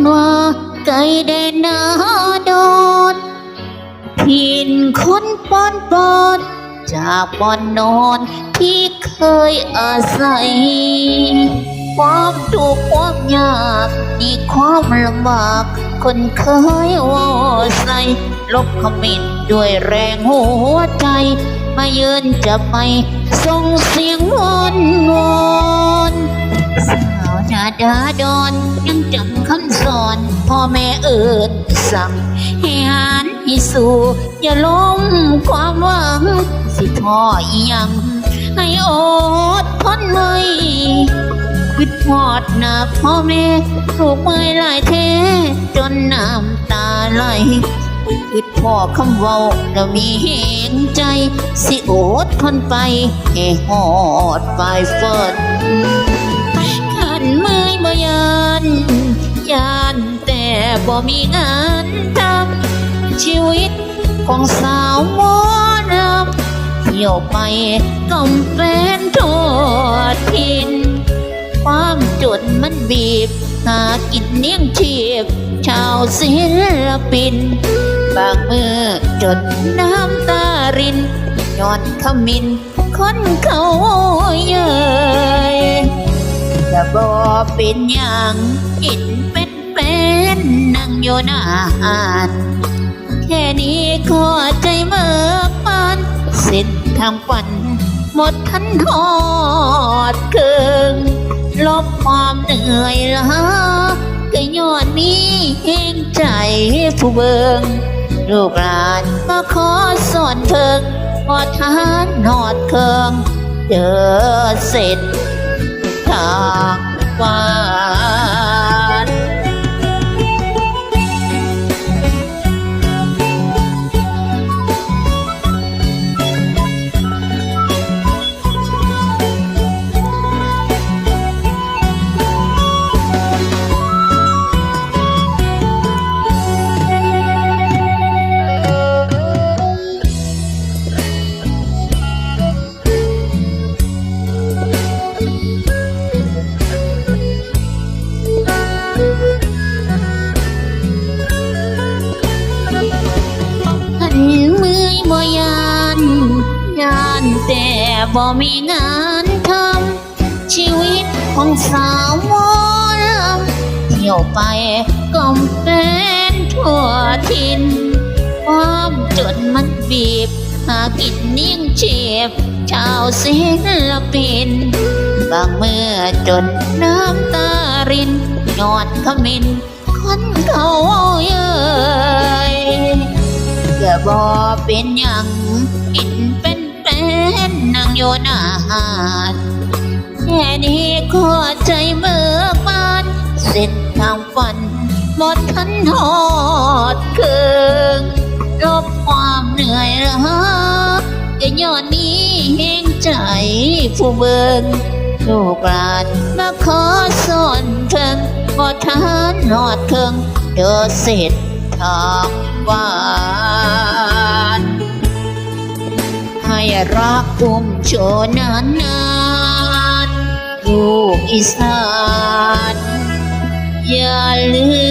างบ้านว่าไกลแดนนาโดนพินคนปอนปอนจากบอนนอนที่เคยอาศัย ความทุกข์ความยากนี่ความลำบาก คนเคยว่าใส่ลบคอมเมนด้วยแรงหัวใจ มายืนจะไปส่งเสียงวอนวอนสาวนาดาดอนยังจำ คำสอนพ่อแม่เอิญสั่งให้หันให้สู่อย่าล้มความหวัง สิท้ออยัง ให้อดทนไว้คิดพอดหน้าพ่อแม่ถูกเมื่อยหลายเทจนน้ำตาไหลคิดพ่อคำเว้าแล้วมีเหงใจ สิอดทนไปให้หอดปลายฝันขันเมื่อยบ่ยานยาน แต่บ่มีงานทำชีวิตของสาวหมอนำเที่ยวไปกำเป็นทั่วทิน ความจนมันบีบ หากินเลี้ยงชีพ ชาวศิลปิน บางมือจนน้ำตารินย้อนขมินคนเขาเยยจะบอเป็นอย่างอินเป็น เป็นนั่งอยู่นาอ่านแค่นี้ก็ใจเมื่อบานเส้นทางฝัน หมดทันทอดเกิงลบความเหนื่อยล้าก็ย้อนมีแห่งใจผู้เบิงลูกหลานมาขอสอนเถิงพอทานนอดเคิงเจอเสร็จทางหวา บ่ยานยานแต่บ่มีงานทำชีวิตของสาวหมอลำเที่ยวไปก็เป็นทั่วทินความจนมันบีบ หากินเลี้ยงชีพชาวศิลปิน บางเมื่อจนน้ำตารินยอดขมินคนเขาเย้ยอย่าบอเป็นอย่างกินเป็นเป็นนั่งอยู่หน้าหาดแค่นี้ก็ใจเบิกบานเส้นทางฝันหมดทันทอดเคืองลบความเหนื่อยล้าก็ย้อนนี้แห่งใจผู้เบิง ลูกหลานมาขอสอนเถิงพอทานหอดเถิงเดอเสร็จทางหวานให้รักกุมโชนานนานลูกอีสานอย่าลืม